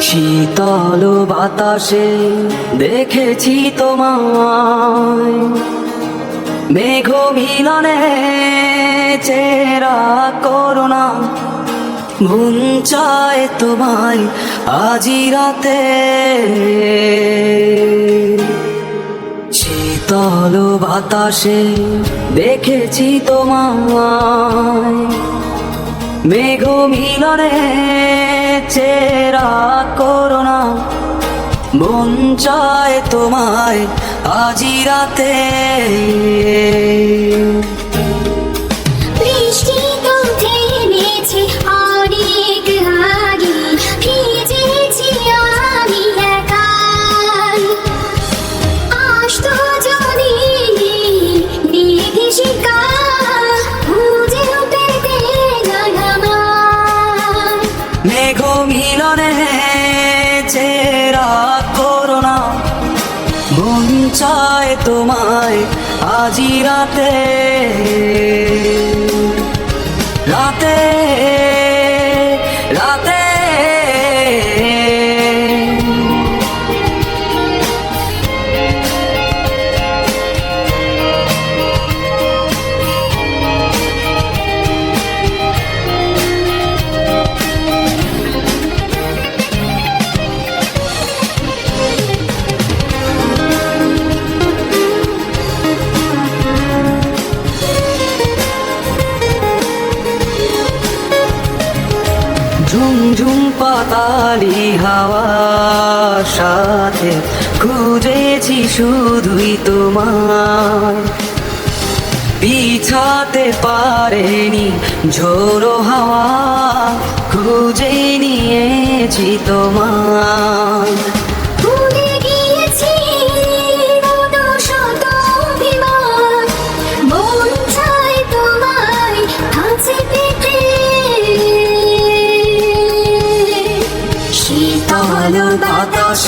শীতল বাতাসে দেখেছি তোমায়। মেঘ মিলনে চেরা করোনা ঘুম চায় তোমায় আজি রাতে। শীতল বাতাসে দেখেছি তোমায়। মেঘ মিলনে চেরা করোনা মন চায় তোমায়। আজি রাতে আজি রাতে রাতে রাতে ঝুমঝুম পাতালি হাওয়া সাথে খুঁজেছি শুধুই তোমার পিছাতে পারেনি ঝোড়ো হাওয়া খুঁজে নিয়েছি তোমার